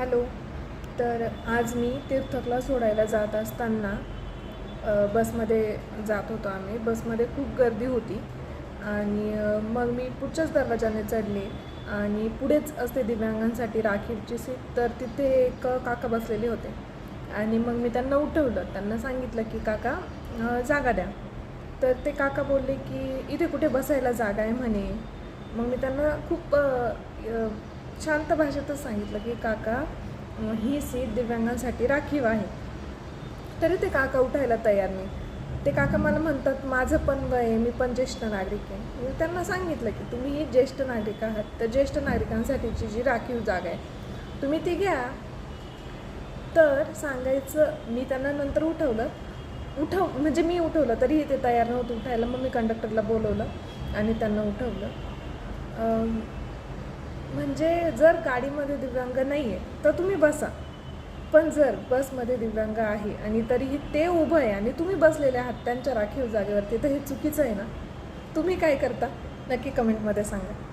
Hello. तर आज मी तीर्थकला सोडायला जात असताना बसमध्ये जात होतो आम्ही. बसमध्ये खूप गर्दी होती आणि मग मी पुढच्याच दरवाजाने चढले आणि पुढेच असते दिव्यांगांसाठी राखीवची सीट तर तिथे एक काका बसलेले होते. आणि मग मी त्यांना उठवलं. त्यांना सांगितलं की काका जागा द्या. तर ते काका बोलले की इथे कुठे बसायला जागा आहे? म्हणे. मग मी त्यांना खूप शांत भाषेतच सांगितलं की काका ही सीट दिव्यांगांसाठी राखीव आहे. तरी ते काका उठायला तयार नाही. ते काका मला म्हणतात माझं पण वय आहे मी पण ज्येष्ठ नागरिक आहे. मी त्यांना सांगितलं की तुम्ही ज्येष्ठ नागरिक आहात तर ज्येष्ठ नागरिकांसाठीची जी राखीव जागा आहे तुम्ही ती घ्या. तर सांगायचं मी त्यांना नंतर उठवलं. उठव म्हणजे मी उठवलं तरीही ते तयार नव्हतं उठायला. मग मी कंडक्टरला बोलवलं आणि त्यांना उठवलं. म्हणजे जर गाडीमध्ये दिव्यांग नाही आहे तर तुम्ही बसा. पण जर बसमध्ये दिव्यांग आहे आणि तरीही ते उभं आहे आणि तुम्ही बसलेले आहात त्यांच्या राखीव जागेवरती तर हे चुकीचं आहे ना? तुम्ही काय करता? नक्की कमेंटमध्ये सांगा.